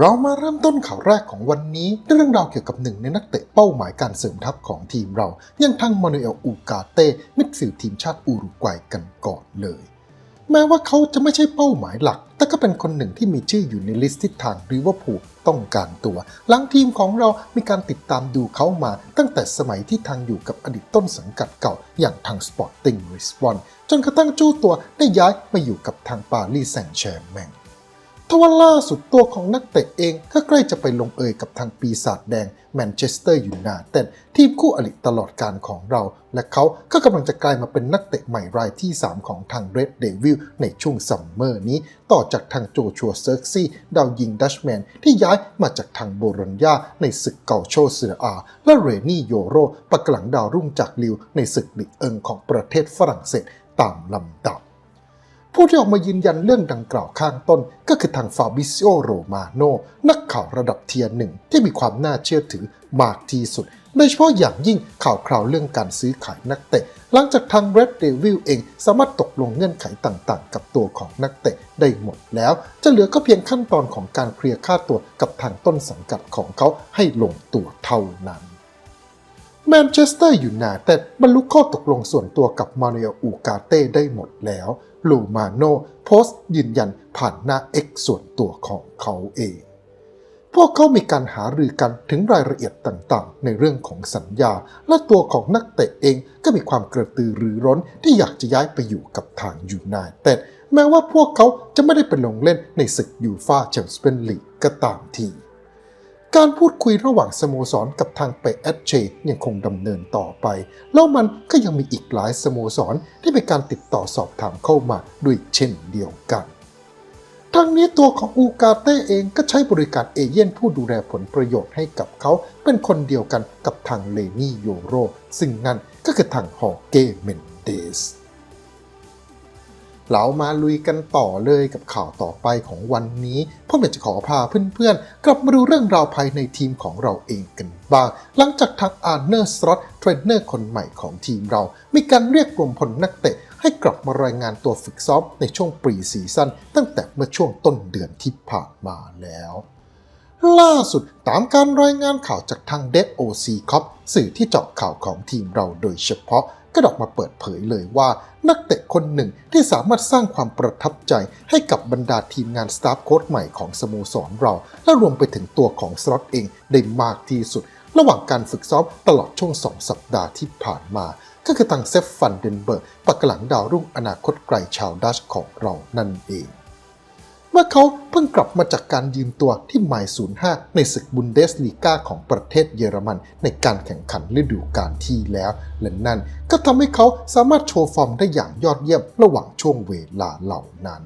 เรามาเริ่มต้นข่าวแรกของวันนี้ด้วยเรื่องราวเกี่ยวกับหนึ่งในนักเตะเป้าหมายการเสริมทัพของทีมเราย่างทั้งมานูเอลอูกาเต้มิดฟิลด์ทีมชาติอุรุกวัยกันก่อนเลย แม้ว่าเขาจะไม่ใช่เป้าหมายหลัก แต่ก็เป็นคนหนึ่งที่มีชื่ออยู่ในลิสต์ที่ทางริเวอร์พูลต้องการตัว หลังทีมของเรามีการติดตามดูเขามาตั้งแต่สมัยที่ทางอยู่กับอดีตต้นสังกัดเก่าอย่างทาง Sporting Lisbon จนกระทั่งจู้ตัวได้ย้ายมาอยู่กับทางปารีสแซงต์แชร์แมง ทว่าล่าสุดตัวของนักเตะเองก็ใกล้จะไปลงเอยกับทางปีศาจแดงแมนเชสเตอร์ยูไนเต็ดทีมคู่อริตลอดการของเรา และเขาก็กำลังจะกลายมาเป็นนักเตะใหม่รายที่ 3 ของทางเรดเดวิลในช่วงซัมเมอร์นี้ ต่อจากทางโจชัวเซิร์กซี่ดาวยิงดัชแมนที่ย้ายมาจากทางโบรอนยาในศึกเกาโชเซออา และเรนี่โยโรปักหลังดาวรุ่งจากลิวในศึกลีกเอิงของประเทศฝรั่งเศสตามลำดับ ผู้ที่ออกมายืนยันเรื่องดังกล่าวข้างต้น ก็คือทางฟาบิซิโอโรมาโนนักข่าวระดับเทียร์หนึ่งที่มีความน่าเชื่อถือมากที่สุด โดยเฉพาะอย่างยิ่งข่าวคราวเรื่องการซื้อขายนักเตะ หลังจากทาง Red Devil เองสามารถตกลงเงื่อนไขต่างๆ กับตัวของนักเตะได้หมดแล้ว จะเหลือก็เพียงขั้นตอนของการเคลียร์ค่าตัวกับทางต้นสังกัดของเขาให้ลงตัวเท่านั้นแมนเชสเตอร์ยูไนเต็ดบรรลุข้อตกลงส่วนตัวกับมานูเอลอูกาเต้ได้หมดแล้ว ลูมาโนโพสต์ยืนยันผ่านหน้า X ส่วนตัวของเขาเอง พวกเขามีการหารือกันถึงรายละเอียดต่างๆ ในเรื่องของสัญญา และตัวของนักเตะเองก็มีความกระตือรือร้นที่อยากจะย้ายไปอยู่กับทางยูไนเต็ดแม้ว่าพวกเขาจะไม่ได้ไปลงเล่นในศึกยูฟาแชมเปี้ยนลีกก็ตามที การพูดคุยระหว่างสโมสรกับทางเปแอดเชยังคงดำเนินต่อไป แล้วมันก็ยังมีอีกหลายสโมสรที่มีการติดต่อสอบถามเข้ามาด้วยเช่นเดียวกัน ทั้งนี้ตัวของอูกาเต้เองก็ใช้บริการเอเย่นผู้ดูแลผลประโยชน์ให้กับเขา เป็นคนเดียวกันกับทางเลนี่โยโร ซึ่งนั่นก็คือทางฮอเก้เมนเดส เรามาลุยกันต่อเลยกับข่าวต่อไปของวันนี้พ่อเบนจะขอพาเพื่อนๆ กลับมาดูเรื่องราวภายในทีมของเราเองกันบ้าง หลังจากทางอาร์เนอร์สตรอตเทรนเนอร์คนใหม่ของทีมเรา มีการเรียกกลุ่มพลนักเตะให้กลับมารายงานตัวฝึกซ้อมในช่วงปรีซีซั่นตั้งแต่เมื่อช่วงต้นเดือนที่ผ่านมาแล้วล่าสุดตามการรายงานข่าวจากทาง Dead OC Cop สื่อที่เจาะข่าวของทีมเราโดยเฉพาะ ก็ออกมาเปิดเผยเลยว่านักเตะคนหนึ่งที่สามารถสร้างความประทับใจให้กับบรรดาทีมงานสตาฟโค้ชใหม่ของสโมสรเรา และรวมไปถึงตัวของสล็อตเองได้มากที่สุด ระหว่างการฝึกซ้อมตลอดช่วง 2 สัปดาห์ที่ผ่านมา ก็คือทางเซฟฟันเดนเบิร์กปักหลังดาวรุ่งอนาคตไกลชาวดัชของเรานั่นเอง เมื่อเขาเพิ่งกลับมาจากการยืมตัวที่หมาย 05 ในศึกบุนเดสลีกาของประเทศเยอรมัน ในการแข่งขันฤดูกาลที่แล้ว และนั่นก็ทำให้เขาสามารถโชว์ฟอร์มได้อย่างยอดเยี่ยมระหว่างช่วงเวลาเหล่านั้น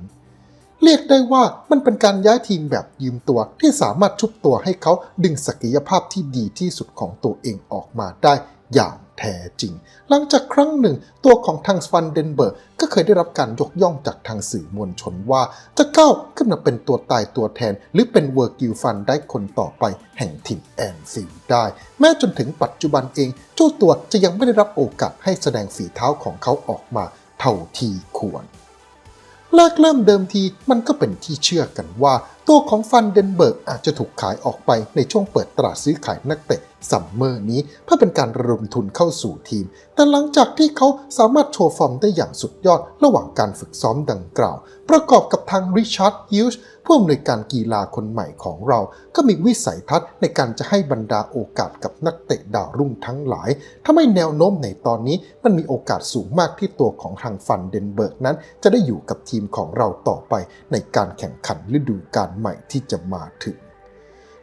เรียกได้ว่ามันเป็นการย้ายทีมแบบยืมตัวที่สามารถชุบตัวให้เขาดึงศักยภาพที่ดีที่สุดของตัวเองออกมาได้อย่าง แท้จริง หลังจากครั้งหนึ่ง ตัวของทางสฟันเดนเบิร์กก็เคยได้รับการยกย่องจากทางสื่อมวลชนว่า จะก้าวขึ้นมาเป็นตัวตายตัวแทน หรือเป็นเวอร์กิลฟันได้คนต่อไปแห่งถิ่นแอนฟิลได้ แม้จนถึงปัจจุบันเองเจ้าตัวจะยังไม่ได้รับโอกาสให้แสดงฝีเท้าของเขาออกมาเท่าที่ควรแรกเริ่มเดิมทีมันก็เป็นที่เชื่อกันว่า ตัวของฟันเดนเบิร์กอาจจะถูกขายออกไปในช่วงเปิดตลาดซื้อขายนักเตะซัมเมอร์นี้เพื่อเป็นการระดมทุนเข้าสู่ทีม แต่หลังจากที่เขาสามารถโชว์ฟอร์มได้อย่างสุดยอดระหว่างการฝึกซ้อมดังกล่าว ประกอบกับทางริชาร์ดฮิลส์ผู้อำนวยการกีฬาคนใหม่ของเรา ก็มีวิสัยทัศน์ในการจะให้บรรดาโอกาสกับนักเตะดาวรุ่งทั้งหลายทำให้แนวโน้มในตอนนี้มันมีโอกาสสูงมากที่ตัวของทางฟันเดนเบิร์กนั้น จะได้อยู่กับทีมของเราต่อไปในการแข่งขันฤดูกาลใหม่ที่จะมาถึง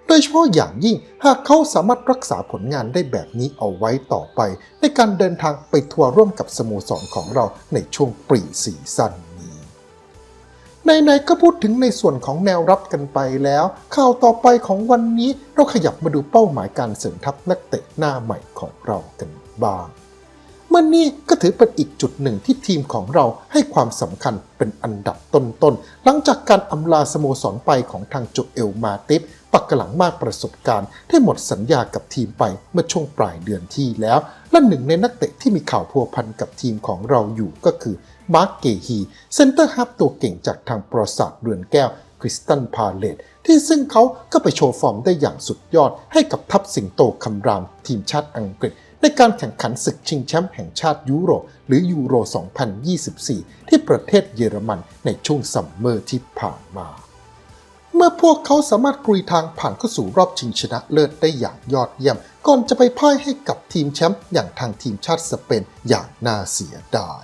โดยเฉพาะอย่างยิ่งหากเขาสามารถรักษาผลงานได้แบบนี้เอาไว้ต่อไป ในการเดินทางไปทัวร์ร่วมกับสโมสรของเราในช่วงปรีซีซั่นนี้ในๆก็พูดถึงในส่วนของแนวรับกันไปแล้ว ข่าวต่อไปของวันนี้เราขยับมาดูเป้าหมายการเสริมทัพนักเตะหน้าใหม่ของเรากันบ้าง มันนี่ก็ถือเป็นอีกจุดหนึ่งที่ทีมของเราให้ความสำคัญเป็นอันดับต้นๆ หลังจากการอำลาสโมสรไปของทางโจเอลมาติฟปักหลังมากประสบการณ์ที่หมดสัญญากับทีมไปเมื่อช่วงปลายเดือนที่แล้ว และหนึ่งในนักเตะที่มีข่าวพัวพันกับทีมของเราอยู่ก็คือมาร์กเกฮีเซนเตอร์ฮับตัวเก่งจากทางปราสาทเรือนแก้วคริสตันพาเลตที่ซึ่งเขาก็ไปโชว์ฟอร์มได้อย่างสุดยอดให้กับทัพสิงโตคำรามทีมชาติอังกฤษ ในการแข่งขันศึกชิงแชมป์แห่งชาติยุโรปหรือยูโร 2024 ที่ประเทศเยอรมันในช่วงซัมเมอร์ที่ผ่านมา เมื่อพวกเขาสามารถกรุยทางผ่านเข้าสู่รอบชิงชนะเลิศได้อย่างยอดเยี่ยม ก่อนจะไปพ่ายให้กับทีมแชมป์อย่างทางทีมชาติสเปนอย่างน่าเสียดาย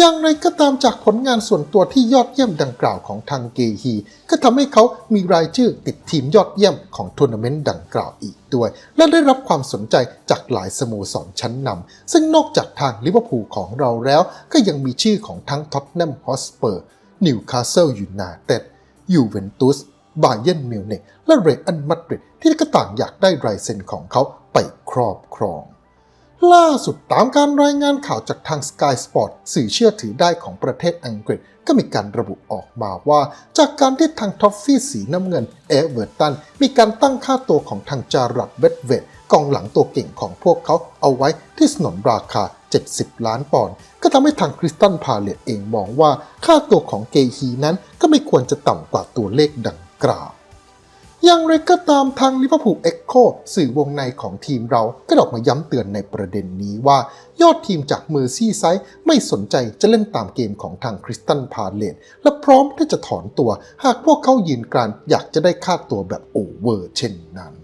อย่างไรก็ตามจากผลงานส่วนตัวที่ยอดเยี่ยมดังกล่าวของทางเกฮี ก็ทำให้เขามีรายชื่อติดทีมยอดเยี่ยมของทัวร์นาเมนต์ดังกล่าวอีกด้วย และได้รับความสนใจจากหลายสโมสรชั้นนำซึ่งนอกจากทางลิเวอร์พูลของเราแล้ว ก็ยังมีชื่อของทั้งท็อตแนมฮอสเปอร์นิวคาสเซิลยูไนเต็ดยูเวนตุสบาเยนมิวนิกและเรอัลมาดริดที่ก็ต่างอยากได้ลายเซ็นของเขาไปครอบครอง ล่าสุดตามการรายงานข่าวจากทาง Sky Sport สื่อเชื่อถือได้ของประเทศอังกฤษ ก็มีการระบุออกมาว่า จากการที่ทางท็อฟฟี่สีน้ำเงินเอเวอร์ตันมีการตั้งค่าตัวของทางจารัดเวดเวดกองหลังตัวเก่งของพวกเขาเอาไว้ที่สนนราคา 70 ล้านปอนด์ก็ทำให้ทางคริสตันพาเลตเองมองว่าค่าตัวของเกฮีนั้นก็ไม่ควรจะต่ำกว่าตัวเลขดังกล่าว อย่างไรก็ตามทางลิเวอร์พูลเอ็กโคสื่อวงในของทีมเราก็ออกมาย้ำเตือนในประเด็นนี้ว่า ยอดทีมจากเมอร์ซี่ไซด์ไม่สนใจจะเล่นตามเกมของทางคริสตันพาเลตและพร้อมที่จะถอนตัว หากพวกเขายืนกรานอยากจะได้ค่าตัวแบบโอเวอร์เช่นนั้น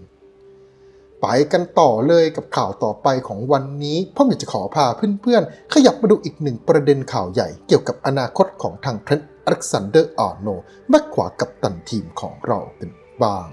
ไปกันต่อเลยกับข่าวต่อไปของวันนี้พ่ออยากจะขอพาเพื่อนๆ ขยับมาดูอีกหนึ่งประเด็นข่าวใหญ่เกี่ยวกับอนาคตของทางเทรนต์อเล็กซานเดอร์อาร์โนแบ็คขวากับตันทีมของเรากัน บ้าง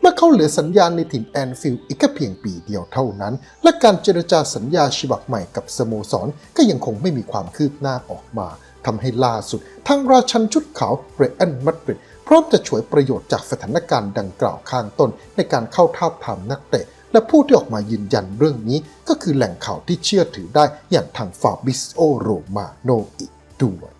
เมื่อเขาเหลือสัญญาณในถิ่นแอนฟิลด์อีกแค่เพียงปีเดียวเท่านั้น และการเจรจาสัญญาฉบับใหม่กับสโมสรก็ยังคงไม่มีความคืบหน้าออกมาทำให้ล่าสุดทางราชันชุดขาวเรอันมาดริดพร้อมจะฉวยประโยชน์จากสถานการณ์ดังกล่าวข้างต้น ในการเข้าทาบทามนักเตะ และผู้ที่ออกมายืนยันเรื่องนี้ ก็คือแหล่งข่าวที่เชื่อถือได้อย่างทางฟาบิสโอโรมาโนอีกด้วย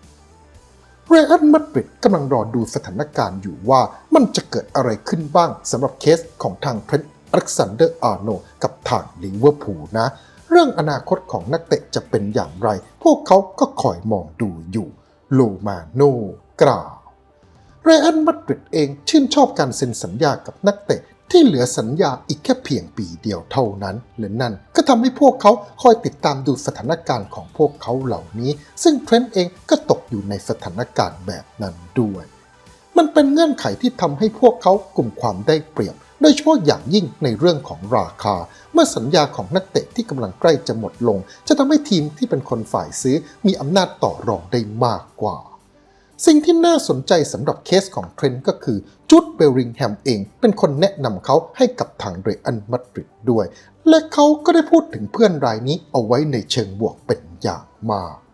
เรอัลมาดริดกำลังรอดูสถานการณ์อยู่ว่า มันจะเกิดอะไรขึ้นบ้างสำหรับเคสของทางเทรนต์อเล็กซานเดอร์อาร์โนกับทางลิเวอร์พูลนะ เรื่องอนาคตของนักเตะจะเป็นอย่างไร พวกเขาก็คอยมองดูอยู่โลมาโนกล่าวเรอัลมาดริดเองชื่นชอบการเซ็นสัญญากับนักเตะที่เหลือสัญญาอีกแค่เพียงปีเดียวเท่านั้นและนั่นก็ทำให้พวกเขาคอยติดตามดูสถานการณ์ของพวกเขาเหล่านี้ ซึ่งเทรนต์เองก็ตกอยู่ในสถานการณ์แบบนั้นด้วย มันเป็นเงื่อนไขที่ทำให้พวกเขากลุ่มความได้เปรียบ โดยเฉพาะอย่างยิ่งในเรื่องของราคา เมื่อสัญญาของนักเตะที่กำลังใกล้จะหมดลง จะทำให้ทีมที่เป็นคนฝ่ายซื้อมีอำนาจต่อรองได้มากกว่า สิ่งที่น่าสนใจสำหรับเคสของเทรนต์ก็คือจูดเบลริงแฮมเอง เป็นคนแนะนำเขาให้กับทางเรอัลมาดริดด้วย และเขาก็ได้พูดถึงเพื่อนรายนี้เอาไว้ในเชิงบวกเป็นอย่างมาก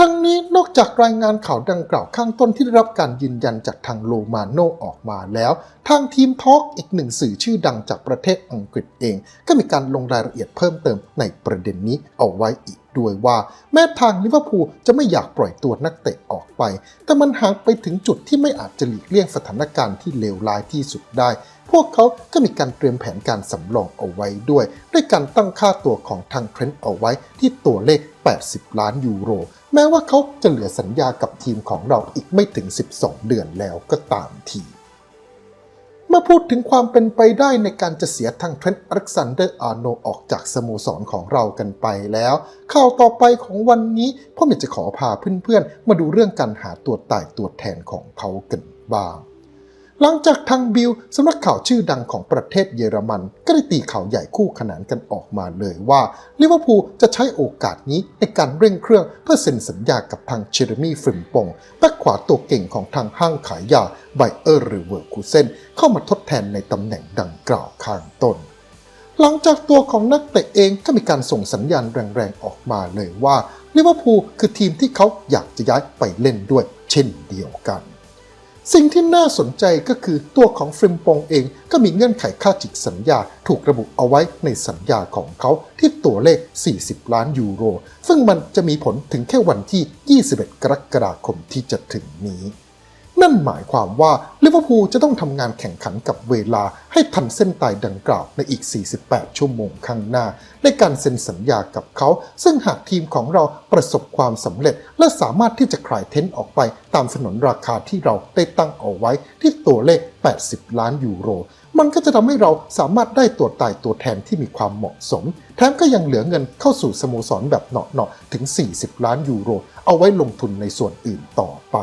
ทั้งนี้นอกจากรายงานข่าวดังกล่าวข้างต้นที่ได้รับการยืนยันจากทางโลมาโนออกมาแล้วทางทีมทอล์กอีกหนึ่งสื่อชื่อดังจากประเทศอังกฤษเอง ก็มีการลงรายละเอียดเพิ่มเติมในประเด็นนี้เอาไว้อีกด้วยว่า แม้ทางลิเวอร์พูลจะไม่อยากปล่อยตัวนักเตะออกไป แต่มันห่างไปถึงจุดที่ไม่อาจจะหลีกเลี่ยงสถานการณ์ที่เลวร้ายที่สุดได้ พวกเขาก็มีการเตรียมแผนการสำรองเอาไว้ด้วย ด้วยการตั้งค่าตัวของทางเทรนต์เอาไว้ที่ตัวเลข 80 ล้านยูโร แม้ว่าเขาจะเหลือสัญญากับทีมของเราอีกไม่ถึง 12 เดือนแล้วก็ตามที มื่อพูดถึงความเป็นไปได้ในการจะเสียทางเทรนต์อเล็กซานเดอร์อาร์โนออกจากสโมสรของเรากันไปแล้ว ข่าวต่อไปของวันนี้พ่อเมจะขอพาเพื่อนๆ มาดูเรื่องการหาตัวตายตัวแทนของเขากันบ้าง หลังจากทางบิลสำนักข่าวชื่อดังของประเทศเยอรมัน ก็ได้ตีข่าวใหญ่คู่ขนานกันออกมาเลยว่าลิเวอร์พูลจะใช้โอกาสนี้ในการเร่งเครื่องเพื่อเซ็นสัญญากับทางเชอร์มี่ฟริมปงแบ็คขวาตัวเก่งของทางห้างขายยาไบเออร์หรือเวอร์คูเซนเข้ามาทดแทนในตำแหน่งดังกล่าวข้างต้นหลังจากตัวของนักเตะเองก็มีการส่งสัญญาณแรงๆออกมาเลยว่าลิเวอร์พูลคือทีมที่เขาอยากจะย้ายไปเล่นด้วยเช่นเดียวกัน สิ่งที่น่าสนใจก็คือตัวของฟริมปงเองก็มีเงื่อนไขค่าจิกสัญญาถูกระบุเอาไว้ในสัญญาของเขาที่ตัวเลข 40 ล้านยูโร ซึ่งมันจะมีผลถึงแค่วันที่ 21 กรกฎาคมที่จะถึงนี้ นั่นหมายความว่าลิเวอร์พูลจะต้องทำงานแข่งขันกับเวลาให้ทันเส้นตายดังกล่าวในอีก 48 ชั่วโมงข้างหน้า ในการเซ็นสัญญากับเขา ซึ่งหากทีมของเราประสบความสำเร็จ และสามารถที่จะขายเทนต์ออกไปตามสนนราคาที่เราได้ตั้งเอาไว้ที่ตัวเลข 80 ล้านยูโร มันก็จะทำให้เราสามารถได้ตัวตายตัวแทนที่มีความเหมาะสม แถมก็ยังเหลือเงินเข้าสู่สโมสรแบบเหนาะๆถึง 40 ล้านยูโร เอาไว้ลงทุนในส่วนอื่นต่อไป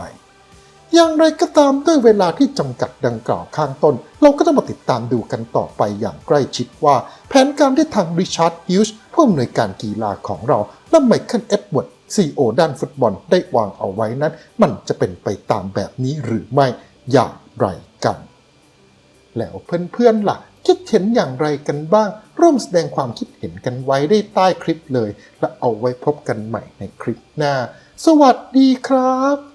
อย่างไรก็ตามด้วยเวลาที่จำกัดดังกล่าวข้างต้น เราก็จะมาติดตามดูกันต่อไปอย่างใกล้ชิดว่า แผนการที่ทางริชาร์ดฮิวส์ผู้อำนวยการกีฬาของเรา และไมเคิลเอ็ดเวิร์ดซีโอด้านฟุตบอลได้วางเอาไว้นั้น มันจะเป็นไปตามแบบนี้หรือไม่อย่างไรกัน แล้วเพื่อนๆล่ะ คิดเห็นอย่างไรกันบ้าง ร่วมแสดงความคิดเห็นกันไว้ได้ใต้คลิปเลย และเอาไว้พบกันใหม่ในคลิปหน้า สวัสดีครับ